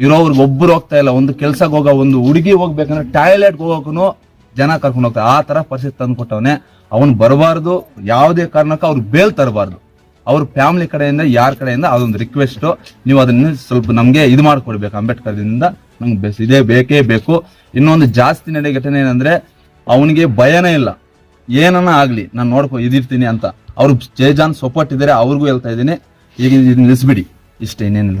ಇರೋರ್ಗೆ ಒಬ್ಬರು ಹೋಗ್ತಾ ಇಲ್ಲ. ಒಂದು ಕೆಲ್ಸಕ್ಕೆ ಹೋಗೋ, ಒಂದು ಹುಡುಗಿ ಹೋಗ್ಬೇಕಂದ್ರೆ ಟಾಯ್ಲೆಟ್ಗೆ ಹೋಗೋಕು ಜನ ಕರ್ಕೊಂಡು ಹೋಗ್ತಾರೆ. ಆ ತರ ಪರಿಸ್ಥಿತಿ ತಂದು ಕೊಟ್ಟವನೇ. ಅವನು ಬರಬಾರ್ದು. ಯಾವುದೇ ಕಾರಣಕ್ಕೂ ಅವ್ರು ಬೇಲ್ ತರಬಾರ್ದು. ಅವ್ರ ಫ್ಯಾಮಿಲಿ ಕಡೆಯಿಂದ, ಯಾರ ಕಡೆಯಿಂದ, ಅದೊಂದು ರಿಕ್ವೆಸ್ಟ್ ನೀವು ಅದನ್ನ ಸ್ವಲ್ಪ ನಮಗೆ ಇದು ಮಾಡ್ಕೊಡ್ಬೇಕು. ಅಂಬೇಡ್ಕರ್ದಿಂದ ನಂಗೆ ಬೆಸ್, ಇದೇ ಬೇಕೇ ಬೇಕು. ಇನ್ನೊಂದು ಜಾಸ್ತಿ ನಡೆಯ ಘಟನೆ ಏನಂದ್ರೆ, ಅವನಿಗೆ ಭಯನೇ ಇಲ್ಲ. ಏನನ್ನ ಆಗಲಿ, ನಾನು ನೋಡ್ಕೊ, ಇದಿರ್ತೀನಿ ಅಂತ. ಅವ್ರು ಜೇಜಾನ್ ಸಪೋರ್ಟ್ ಇದ್ರೆ ಅವ್ರಿಗೂ ಹೇಳ್ತಾ ಇದ್ದೀನಿ. ಈಗ ನಿಲ್ಲಿಸ್ಬಿಡಿ ಇಷ್ಟೇ ಇನ್ನೇನಿಲ್ಲ.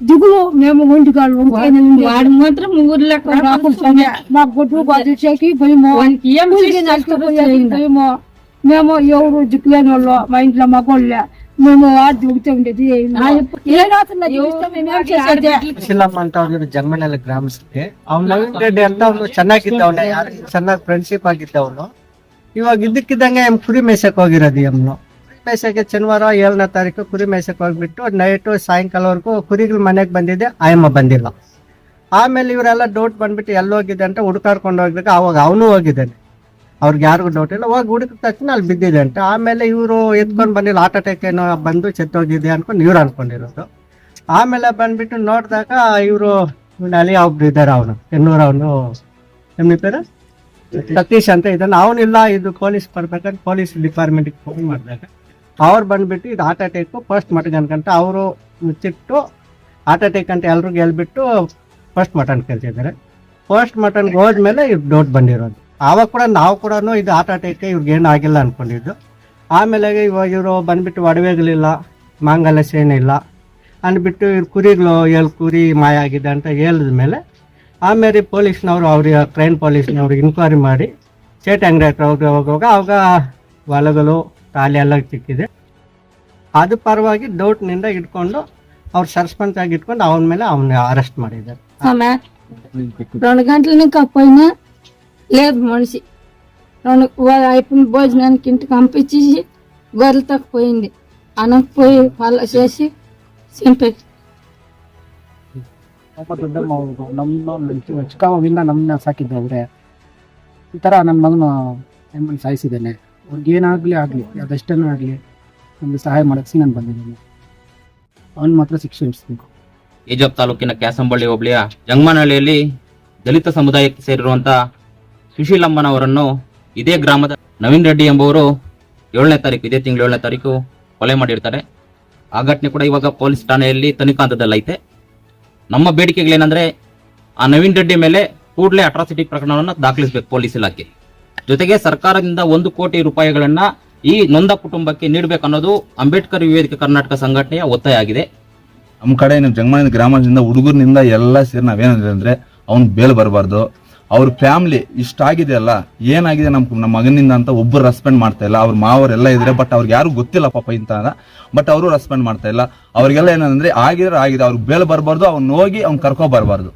దిగులు మేము ఒంటిగాళ్ళు వాడు మాత్రం ఊర్లో మాకు గొడ్డు బాధించేకి భయము వానికి ఏం ఊరికి చేసినా నష్టపోయేకి భయము మేము ఎవరు దిక్కులేని వాళ్ళు మా ఇంట్లో మగోళ్ళే మేము ఆడి దిగుతూ ఉండేది ఏనాథన్న జీవిస్తే మేము ఏం చేసేది ಶಿಲಮ್ಮ ಅಂತ ಅವ್ರು ಜನ್ಮನೆಲ್ಲ ಗ್ರಾಮಸ್ಥಕ್ಕೆ ಅವ್ನು ನವೀನ್ ರೆಡ್ಡಿ ಅಂತ ಅವ್ನು ಚೆನ್ನಾಗಿದ್ದವನೆ ಯಾರು ಚೆನ್ನಾಗಿ ಫ್ರೆಂಡ್ಶಿಪ್ ಆಗಿದ್ದವನು ಇವಾಗ ಇದ್ದಕ್ಕಿದ್ದಂಗೆ ಎಮ್ ಕುರಿ ಮೇಯ್ಸಕ್ ಹೋಗಿರೋದು ಎಮ್ನು ಕುರಿ ಮೇಯ್ಸಕ್ಕೆ ಶನಿವಾರ ಏಳನೇ ತಾರೀಕು ಕುರಿ ಮೇಸಕ್ಕೆ ಹೋಗ್ಬಿಟ್ಟು ನೈಟು ಸಾಯಂಕಾಲವರೆಗೂ ಕುರಿಗಳ ಮನೆಗೆ ಬಂದಿದೆ ಆಯಮ್ಮ ಬಂದಿಲ್ಲ. ಆಮೇಲೆ ಇವರೆಲ್ಲ ಡೌಟ್ ಬಂದ್ಬಿಟ್ಟು ಎಲ್ಲಿ ಹೋಗಿದೆ ಅಂತ ಹುಡುಕಾಡ್ಕೊಂಡು ಹೋಗ್ಬೇಕು. ಅವಾಗ ಅವನು ಹೋಗಿದ್ದಾನೆ. ಅವ್ರಿಗೆ ಯಾರಿಗೂ ಡೌಟ್ ಇಲ್ಲ. ಹೋಗಿ ಹುಡುಕಿದ ತಕ್ಷಣ ಅಲ್ಲಿ ಬಿದ್ದಿದೆ ಅಂತ. ಆಮೇಲೆ ಇವರು ಎತ್ಕೊಂಡು ಬಂದಿಲ್ಲ ಹಾರ್ಟ್ ಅಟ್ಯಾಕ್ ಏನೋ ಬಂದು ಚೆತ್ತೋಗಿದೆ ಅನ್ಕೊಂಡು ಇವ್ರು ಅನ್ಕೊಂಡಿರೋದು. ಆಮೇಲೆ ಬಂದ್ಬಿಟ್ಟು ನೋಡಿದಾಗ ಇವರು ಅಲ್ಲಿ ಒಬ್ರು ಇದ್ದಾರೆ ಅವನು. ಎನ್ನೂರ ಅವನು. ನಿಮ್ಮ ಸತೀಶ್ ಅಂತ ಇದ್ದಾನೆ. ಅವನಿಲ್ಲ, ಇದು ಪೊಲೀಸ್ ಬರ್ಬೇಕಂತ ಪೊಲೀಸ್ ಡಿಪಾರ್ಟ್ಮೆಂಟ್ಗೆ ಫೋನ್ ಮಾಡಿದಾಗ. ಅವ್ರು ಬಂದ್ಬಿಟ್ಟು ಇದು ಹಾರ್ಟ್ ಅಟ್ಯಾಕ್ ಫಸ್ಟ್ ಮಟನ್ ಅನ್ಕಂತ ಅವರು ಮುಚ್ಚಿಟ್ಟು ಹಾರ್ಟ್ ಅಟ್ಯಾಕ್ ಅಂತ ಎಲ್ರಿಗೂ ಹೇಳ್ಬಿಟ್ಟು ಫಸ್ಟ್ ಮಟನ್ ಕೇಳ್ತಿದ್ದಾರೆ ಫಸ್ಟ್ ಮಟನ್ಗೆ ಹೋದ್ಮೇಲೆ ಇವ್ರು ಡೌಟ್ ಬಂದಿರೋದು ಆವಾಗ ಕೂಡ ನಾವು ಕೂಡ ಇದು ಹಾರ್ಟ್ ಅಟ್ಯಾಕ್ ಇವ್ರಿಗೆ ಏನು ಆಗಿಲ್ಲ ಅಂದ್ಕೊಂಡಿದ್ದು ಆಮೇಲೆ ಇವಾಗ ಇವರು ಬಂದ್ಬಿಟ್ಟು ಒಡವೆಗಳಿಲ್ಲ ಮಾಂಗಲ್ಯ ಇಲ್ಲ ಅಂದ್ಬಿಟ್ಟು ಇವ್ರು ಕುರಿಗಳು ಏಳು ಕುರಿ ಮಾಯ ಆಗಿದೆ ಅಂತ ಹೇಳಿದ ಮೇಲೆ ಆಮೇಲೆ ಪೊಲೀಸ್ನವರು ಅವ್ರಿಗೆ ಟ್ರೈನ್ ಪೊಲೀಸ್ನವ್ರಿಗೆ ಇನ್ಕ್ವೈರಿ ಮಾಡಿ ಸ್ಟೇಟ್ ಅಂಗಡಿ ಹತ್ರ ಹೋಗಿ ಹೋಗುವಾಗ ಅವಾಗ ಹೊಲಗಳು ತಾಲಿ ಎಲ್ಲ ಸಿಕ್ಕಿದೆ ಅದು ಪರವಾಗಿ ಡೌಟ್ನಿಂದ ಇಟ್ಕೊಂಡು ಅವ್ರು ಸಸ್ಪೆನ್ಸ್ ಆಗಿ ಇಟ್ಕೊಂಡು ಅವನ ಮೇಲೆ ಅವನ್ನ ಅರೆಸ್ಟ್ ಮಾಡಿದ್ದಾರೆ ఆమె రెండు గంటల నుంచి పోయినా లేదు మనిషి రెండు వా- అయిపోయిన భోజనానికి ఇంటికి పంపించి గొర్రెలతో పోయింది అనకపోయి వాళ్ళ చేసి చంపే ದೊಡ್ಡಮ್ಮ ಅವ್ರು ನಮ್ಮ ಚಿಕ್ಕವಾಗಿಂದ ನಮ್ಮನ್ನ ಸಾಕಿದ್ದವ್ರೆ ಈ ಥರ ನನ್ನ ಮಗನ ಹೆಮ್ಮನ್ನು ಸಾಯಿಸಿದ್ದೇನೆ ಏನಾಗಲಿ ಆಗಲಿ ಅದಷ್ಟೇ ಆಗಲಿ ನಮಗೆ ಸಹಾಯ ಮಾಡೋಕ್ಕೆ ನಾನು ಬಂದಿದ್ದೀನಿ. ಅವನು ಮಾತ್ರ ಶಿಕ್ಷೆ ಇಡಿಸ್ಬೇಕು ಈಜಪ್ ತಾಲೂಕಿನ ಕ್ಯಾಸಂಬಳ್ಳಿ ಹೋಬಳಿಯ ಜಂಗಮನಹಳ್ಳಿಯಲ್ಲಿ ದಲಿತ ಸಮುದಾಯಕ್ಕೆ ಸೇರಿರುವಂತ ಸುಶೀಲಮ್ಮನವರನ್ನು ಇದೇ ಗ್ರಾಮದ ನವೀನ್ ರೆಡ್ಡಿ ಎಂಬುವರು ಏಳನೇ ತಾರೀಕು, ಇದೇ ತಿಂಗಳು ಏಳನೇ ತಾರೀಕು ಕೊಲೆ ಮಾಡಿರ್ತಾರೆ. ಆ ಘಟನೆ ಕೂಡ ಇವಾಗ ಪೊಲೀಸ್ ಠಾಣೆಯಲ್ಲಿ ತನಿಖಾ ಹಂತದಲ್ಲೈತೆ ನಮ್ಮ ಬೇಡಿಕೆಗಳೇನಂದ್ರೆ ಆ ನವೀನ್ ರೆಡ್ಡಿ ಮೇಲೆ ಕೂಡಲೇ ಅಟ್ರಾಸಿಟಿ ಪ್ರಕರಣವನ್ನು ದಾಖಲಿಸಬೇಕು ಪೊಲೀಸ್ ಇಲಾಖೆ. ಜೊತೆಗೆ ಸರ್ಕಾರದಿಂದ ಒಂದು ಕೋಟಿ ರೂಪಾಯಿಗಳನ್ನ ಈ ನೊಂದ ಕುಟುಂಬಕ್ಕೆ ನೀಡಬೇಕನ್ನೋದು ಅಂಬೇಡ್ಕರ್ ವಿವೇಕ ಕರ್ನಾಟಕ ಸಂಘಟನೆಯ ಒತ್ತಾಯ ಆಗಿದೆ ನಮ್ಮ ಕಡೆ ನಮ್ಮ ಜಂಗಮನ ಗ್ರಾಮದಿಂದ ಹುಡುಗರಿಂದ ಎಲ್ಲ ಸೇರಿ ನಾವೇನಂದ್ರೆ ಅಂದ್ರೆ ಅವ್ನ್ ಬೇಲ್ ಬರಬಾರ್ದು. ಅವ್ರ ಫ್ಯಾಮಿಲಿ ಇಷ್ಟ ಆಗಿದೆ ಅಲ್ಲ, ಏನಾಗಿದೆ ನಮ್ ನಮ್ಮ ಮಗನಿಂದ ಅಂತ ಒಬ್ಬರು ರೆಸ್ಪೆಂಡ್ ಮಾಡ್ತಾ ಇಲ್ಲ. ಅವ್ರ ಮಾವರೆಲ್ಲ ಇದ್ರೆ ಬಟ್ ಅವ್ರಿಗೆ ಯಾರು ಗೊತ್ತಿಲ್ಲ ಪಾಪ ಇಂತ ಬಟ್ ಅವರು ರೆಸ್ಪೆಂಡ್ ಮಾಡ್ತಾ ಇಲ್ಲ. ಅವ್ರಿಗೆಲ್ಲ ಏನಂದ್ರೆ ಆಗಿದ್ರೆ ಆಗಿದೆ, ಅವ್ರಿಗೆ ಬೇಲ್ ಬರಬಾರ್ದು, ಅವ್ನ ಹೋಗಿ ಅವ್ನು ಕರ್ಕೊ ಬರಬಾರ್ದು.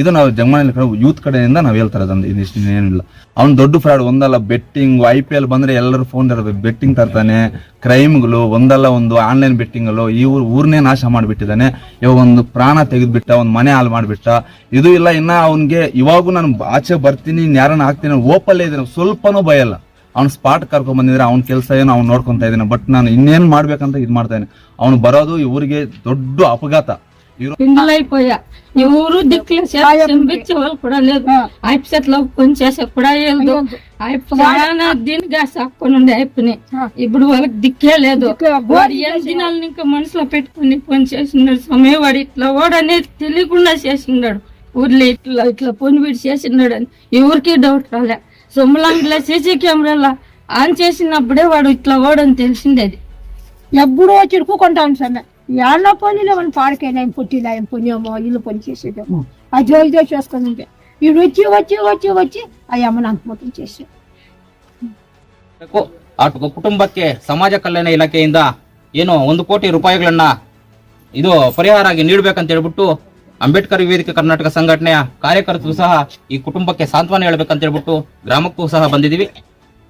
ಇದು ನಾವು ಜಂಗಮನೆಯಲ್ಲಿ ಕಡೆ, ಯೂತ್ ಕಡೆಯಿಂದ ನಾವು ಹೇಳ್ತಾರೆ ಅದೊಂದು ಇದಿಷ್ಟು ಏನಿಲ್ಲ ಅವ್ನು ದೊಡ್ಡ ಫ್ರಾಡ್, ಒಂದಲ್ಲ ಬೆಟ್ಟಿಂಗ್ ಐ ಪಿ ಎಲ್ ಬಂದರೆ ಎಲ್ಲರೂ ಫೋನ್ ತರಬೇಕು ಬೆಟ್ಟಿಂಗ್ ತರ್ತಾನೆ ಕ್ರೈಮ್ಗಳು ಒಂದಲ್ಲ ಒಂದು ಆನ್ಲೈನ್ ಬೆಟ್ಟಿಂಗ್ಗಳು ಈ ಊರು ಊರನ್ನೇ ನಾಶ ಮಾಡಿಬಿಟ್ಟಿದ್ದಾನೆ. ಇವಾಗ ಒಂದು ಪ್ರಾಣ ತೆಗೆದುಬಿಟ್ಟ, ಒಂದು ಮನೆ ಹಾಳು ಮಾಡಿಬಿಟ್ಟ. ಇದು ಇಲ್ಲ, ಇನ್ನ ಅವನಿಗೆ ಇವಾಗೂ ನಾನು ಆಚೆ ಬರ್ತೀನಿ, ಯಾರನ್ನ ಹಾಕ್ತೀನಿ, ಓಪಲ್ಲೇ ಇದ್ದೀನಿ, ಸ್ವಲ್ಪನೂ ಭಯ ಇಲ್ಲ ಅವ್ನು ಸ್ಪಾಟ್ ಕರ್ಕೊಂಡ್ ಬಂದಿದ್ರೆ ಅವ್ನ ಕೆಲಸ ಏನು, ಅವ್ನು ನೋಡ್ಕೊಂತ ಇದ್ದೀನಿ ಬಟ್ ನಾನು ಇನ್ನೇನು ಮಾಡ್ಬೇಕಂತ ಇದು ಇದ್ದೀನಿ. ಅವ್ನು ಬರೋದು ಇವರಿಗೆ ದೊಡ್ಡ ಅಪಘಾತ. పిండిలు అయిపోయా ఎవరు దిక్కులు చంపించే వాళ్ళు కూడా లేదు. అయిపు చెట్లు పని చేసే కూడా లేదు. చాలా. దీనిగా సాక్కొని ఉండే అయిపోయి ఇప్పుడు వాళ్ళకి దిక్కే లేదు. వాడు ఏం దినాలు ఇంకా మనసులో పెట్టుకుని పని చేసినాడు సమయం వాడు ఇట్లా వాడు అనేది తెలియకుండా చేసినాడు ఊర్లో ఇట్లా ఇట్లా పొని వీడి చేసినాడు అని ఎవరికి డౌట్ రాలే. సొమ్మలాంగిలా సీసీ కెమెరాల ఆన్ చేసినప్పుడే వాడు ఇట్లా వాడని తెలిసింది అది. ఎప్పుడో చిరుకుంటాను సార్ ఎలా పనిలో మనం పాడకైనా ఏం పుట్టిలా ఏం పుణ్యమో ఇల్లు పని చేసేదేమో అదో ఇదో చేసుకొని ఉంటే వీడు వచ్చి వచ్చి వచ్చి వచ్చి ఆ అమ్మని అంతమొత్తం చేసి ಬೇಕು. ಆ ಕು- ಕುಟುಂಬಕ್ಕೆ ಸಮಾಜ ಕಲ್ಯಾಣ ಇಲಾಖೆಯಿಂದ ಏನು ಒಂದು ಕೋಟಿ ರೂಪಾಯಿಗಳನ್ನ ಇದು ಪರಿಹಾರ ಆಗಿ ನೀಡ್ಬೇಕಂತ ಹೇಳ್ಬಿಟ್ಟು ಅಂಬೇಡ್ಕರ್ ವೇದಿಕೆ ಕರ್ನಾಟಕ ಸಂಘಟನೆಯ ಕಾರ್ಯಕರ್ತರು ಸಹ ಈ ಕುಟುಂಬಕ್ಕೆ ಸಾಂತ್ವನ ಹೇಳ್ಬೇಕಂತ ಹೇಳ್ಬಿಟ್ಟು ಗ್ರಾಮಕ್ಕೂ ಸಹ ಬಂದಿದೀವಿ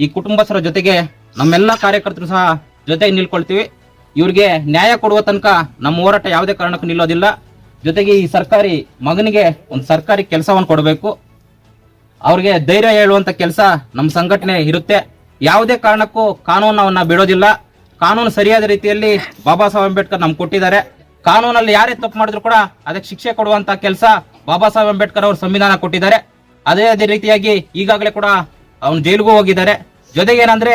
ಈ ಕುಟುಂಬಸ್ಥರ ಜೊತೆಗೆ ನಮ್ಮೆಲ್ಲ ಕಾರ್ಯಕರ್ತರು ಸಹ ಜೊತೆಗೆ ನಿಲ್ಕೊಳ್ತೀವಿ ಇವ್ರಿಗೆ ನ್ಯಾಯ ಕೊಡುವ ತನಕ ನಮ್ಮ ಹೋರಾಟ ಯಾವುದೇ ಕಾರಣಕ್ಕೂ ನಿಲ್ಲೋದಿಲ್ಲ. ಜೊತೆಗೆ ಈ ಸರ್ಕಾರಿ ಮಗನಿಗೆ ಒಂದು ಸರ್ಕಾರಿ ಕೆಲಸವನ್ನು ಕೊಡಬೇಕು. ಅವ್ರಿಗೆ ಧೈರ್ಯ ಹೇಳುವಂತ ಕೆಲಸ ನಮ್ಮ ಸಂಘಟನೆ ಇರುತ್ತೆ. ಯಾವುದೇ ಕಾರಣಕ್ಕೂ ಕಾನೂನವನ್ನ ಬಿಡೋದಿಲ್ಲ. ಕಾನೂನು ಸರಿಯಾದ ರೀತಿಯಲ್ಲಿ ಬಾಬಾ ಸಾಹೇಬ್ ಅಂಬೇಡ್ಕರ್ ನಮ್ಗೆ ಕೊಟ್ಟಿದ್ದಾರೆ. ಕಾನೂನಲ್ಲಿ ಯಾರೇ ತಪ್ಪು ಮಾಡಿದ್ರು ಕೂಡ ಅದಕ್ಕೆ ಶಿಕ್ಷೆ ಕೊಡುವಂತ ಕೆಲಸ ಬಾಬಾ ಸಾಹೇಬ್ ಅಂಬೇಡ್ಕರ್ ಅವರು ಸಂವಿಧಾನ ಕೊಟ್ಟಿದ್ದಾರೆ. ಅದೇ ಅದೇ ರೀತಿಯಾಗಿ ಈಗಾಗಲೇ ಕೂಡ ಅವನು ಜೈಲಿಗೂ ಹೋಗಿದ್ದಾರೆ. ಜೊತೆಗೆ ಏನಂದ್ರೆ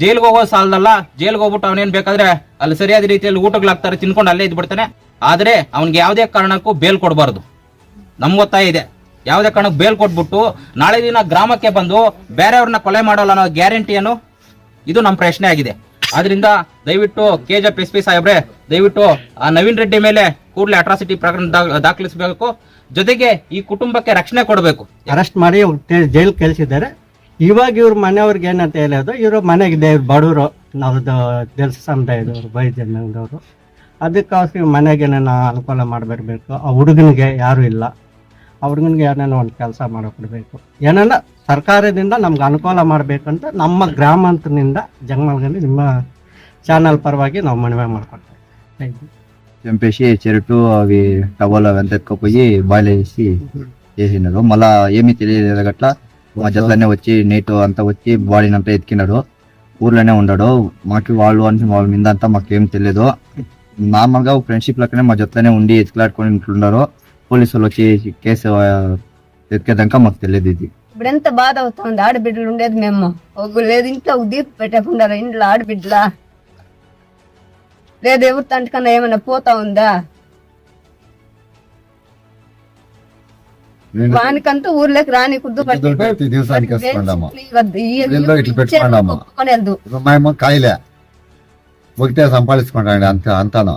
ಜೈಲಿಗೆ ಹೋಗೋ ಸಾಲದಲ್ಲ, ಜೈಲ್ಗೆ ಹೋಗ್ಬಿಟ್ಟು ಅವನೇನ್ ಬೇಕಾದ್ರೆ ಅಲ್ಲಿ ಸರಿಯಾದ ರೀತಿಯಲ್ಲಿ ಊಟಗಳಾಗ್ತಾರೆ ತಿನ್ಕೊಂಡು ಅಲ್ಲೇ ಇದ್ಬಿಡ್ತಾನೆ. ಆದ್ರೆ ಅವ್ನಿಗೆ ಯಾವುದೇ ಕಾರಣಕ್ಕೂ ಬೇಲ್ ಕೊಡಬಾರ್ದು. ನಮ್ಗೆ ಗೊತ್ತಾಯ ಇದೆ. ಯಾವುದೇ ಕಾರಣಕ್ಕೆ ಬೇಲ್ ಕೊಟ್ಬಿಟ್ಟು ನಾಳೆ ದಿನ ಗ್ರಾಮಕ್ಕೆ ಬಂದು ಬೇರೆಯವ್ರನ್ನ ಕೊಲೆ ಮಾಡೋಲ್ಲ ಅನ್ನೋ ಗ್ಯಾರಂಟಿ ಏನು? ಇದು ನಮ್ಮ ಪ್ರಶ್ನೆ ಆಗಿದೆ. ಆದ್ರಿಂದ ದಯವಿಟ್ಟು ಕೆ ಜೆ ಎಸ್ ಪಿ ಸಾಹೇಬ್ರೆ, ದಯವಿಟ್ಟು ಆ ನವೀನ್ ರೆಡ್ಡಿ ಮೇಲೆ ಕೂಡಲೇ ಅಟ್ರಾಸಿಟಿ ಪ್ರಕರಣ ದಾಖಲಿಸಬೇಕು. ಜೊತೆಗೆ ಈ ಕುಟುಂಬಕ್ಕೆ ರಕ್ಷಣೆ ಕೊಡಬೇಕು. ಅರೆಸ್ಟ್ ಮಾಡಿ ಜೈಲ್ ಕಳಿಸಿದ್ದಾರೆ ಇವಾಗ ಇವ್ರ ಮನೆಯವ್ರಿಗೆ ಏನಂತ ಹೇಳೋದು ಇವರು ಮನೆಗೆ ದೇವ್ರು ಬಡವರು. ನಮ್ಮದು ದೇವ್ರ ಸಮುದಾಯದವರು ಬೈಜನದವರು ಅದಕ್ಕೋಸ್ಕರ ಮನೆಗೆ ನಾನು ಅನುಕೂಲ ಮಾಡಿಬಿಡ್ಬೇಕು. ಆ ಹುಡುಗನಿಗೆ ಯಾರು ಇಲ್ಲ. ಆ ಹುಡುಗನಿಗೆ ಒಂದು ಕೆಲಸ ಮಾಡಿಕೊಡ್ಬೇಕು. ಏನನ್ನ ಸರ್ಕಾರದಿಂದ ನಮ್ಗೆ ಅನುಕೂಲ ಮಾಡಬೇಕಂತ ನಮ್ಮ ಗ್ರಾಮಾಂತರದಿಂದ ಜಂಗಮಲ್ಗಲ್ಲಿ ನಿಮ್ಮ ಚಾನಲ್ ಪರವಾಗಿ ನಾವು ಮನವಿ ಮಾಡ್ಕೊಡ್ತೀವಿ. ಥ್ಯಾಂಕ್ ಯು ಅವಿ ಟವಲ್ ಅವೆಂತ టవల్ అవి ಹೋಗಿ ఎత్తుకుపోయి ಸಿ వేసి చేసినారు మళ్ళీ ఏమీ మా వచ్చి నీటు అంతా వచ్చి బాడీని అంతా ఎత్తికినాడు ఊర్లోనే ఉన్నాడు మాకు వాళ్ళు అని వాళ్ళ మీద అంతా మాకేం తెలియదు. నార్మల్గా ఫ్రెండ్షిప్ లెక్కనే మా జట్లనే ఉండి ఎత్తులాడుకొని ఉంటున్నారు. పోలీసులు వచ్చి కేసు ఆ, ఎత్తికేదాకా మాకు తెలియదు ఇది. ఇప్పుడు ఎంత బాధ అవుతుంది. ఆడబిడ్డలు ఉండేది మేము. ఒక లేదు ఇంట్లో ఒక దీప పెట్టకుండా ఇంట్లో ఆడబిడ్డలా. లేదు ఎవరి తంటకన్నా ఏమైనా పోతా ఉందా? ఇట్లా పెట్టుకున్నాము. ఒప్పుకోనేదు. ఇప్పుడు మేము కాయలే. ఒకటే సంపాదించుకుంటాండి అంత అంతాను.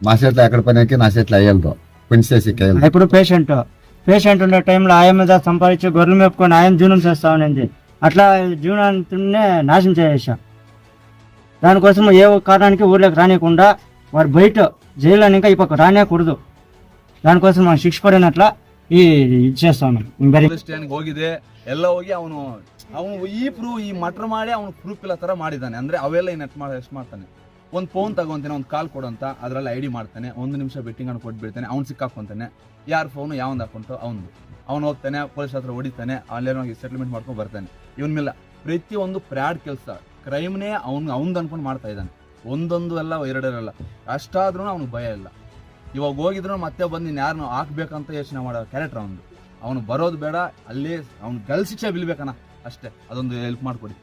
మా చేతిలో ఎక్కడ పనికి నా చేతిలో అయ్యలేదు పెంచేసి ఇప్పుడు పేషెంట్ పేషెంట్ ఉండే టైంలో ఆయన మీద సంపాదించి గొర్రెలు మేపుకొని ఆయన జీవనం చేస్తా ఉన్నింది అట్లా జీవనాన్ని నాశనం చేసేసాం. దానికోసం ఏ కారణానికి ఊర్లోకి రానియకుండా వారు బయట జైల్లో ఇంకా ఈ పక్క రానియకూడదు. దానికోసం మనం శిక్ష పడినట్ల ಈ ಪೊಲೀಸ್ ಹೋಗಿದೆ, ಎಲ್ಲ ಹೋಗಿ ಅವನು ಅವನು ಈ ಪ್ರೂ ಈ ಮಟ್ರ್ ಮಾಡಿ ಅವನು ಪ್ರೂಫ್ ಇಲ್ಲ ತರ ಮಾಡಿದಾನೆ ಅಂದ್ರೆ ಅವೆಲ್ಲ ಏನ್ ಎಟ್ ಮಾಡಿ ಎಷ್ಟು ಮಾಡ್ತಾನೆ? ಒಂದು ಫೋನ್ ತಗೊಂತಾನೆ, ಒಂದು ಕಾಲ್ ಕೊಡಂತ, ಅದ್ರಲ್ಲಿ ಐ ಡಿ ಮಾಡ್ತಾನೆ, ಒಂದು ನಿಮಿಷ ಬೆಟ್ಟಿಂಗ್ ಅನ್ನು ಕೊಟ್ಬಿಡ್ತಾನೆ, ಅವ್ನು ಸಿಕ್ಕಾಕೊಂತಾನೆ. ಯಾರ ಫೋನು ಯಾವ್ದು ಹಾಕೊಂಟು ಅವನು ಅವ್ನು ಹೋಗ್ತಾನೆ ಪೊಲೀಸ್ ಹತ್ರ ಹೊಡಿತಾನೆ, ಅಲ್ಲೇನೋ ಸೆಟಲ್ಮೆಂಟ್ ಮಾಡ್ಕೊಂಡು ಬರ್ತಾನೆ. ಇವನ್ ಮೇಲೆ ಪ್ರತಿಯೊಂದು ಪ್ರ್ಯಾಡ್ ಕೆಲಸ ಕ್ರೈಮ್ನೇ ಅವನು ಅವ್ನ್ದು ಅನ್ಕೊಂಡು ಮಾಡ್ತಾ ಇದ್ದಾನೆ. ಒಂದೊಂದು ಎಲ್ಲ ಎರಡರಲ್ಲ ಅಷ್ಟಾದ್ರೂ ಅವ್ನಿಗೆ ಭಯ ಇಲ್ಲ. ಇವಾಗ ಹೋಗಿದ್ರು ಮತ್ತೆ ಬಂದು ನೀನು ಯಾರನ್ನು ಹಾಕ್ಬೇಕಂತ ಯೋಚನೆ ಮಾಡೋ ಕ್ಯಾರೆಕ್ಟರ್ ಅವನು ಅವನು ಬರೋದು ಬೇಡ, ಅಲ್ಲಿ ಅವ್ನು ಗಲ್ ಶಿಕ್ಷೆ ಅಷ್ಟೇ. ಅದೊಂದು ಹೆಲ್ಪ್ ಮಾಡ್ಕೊಡಿ.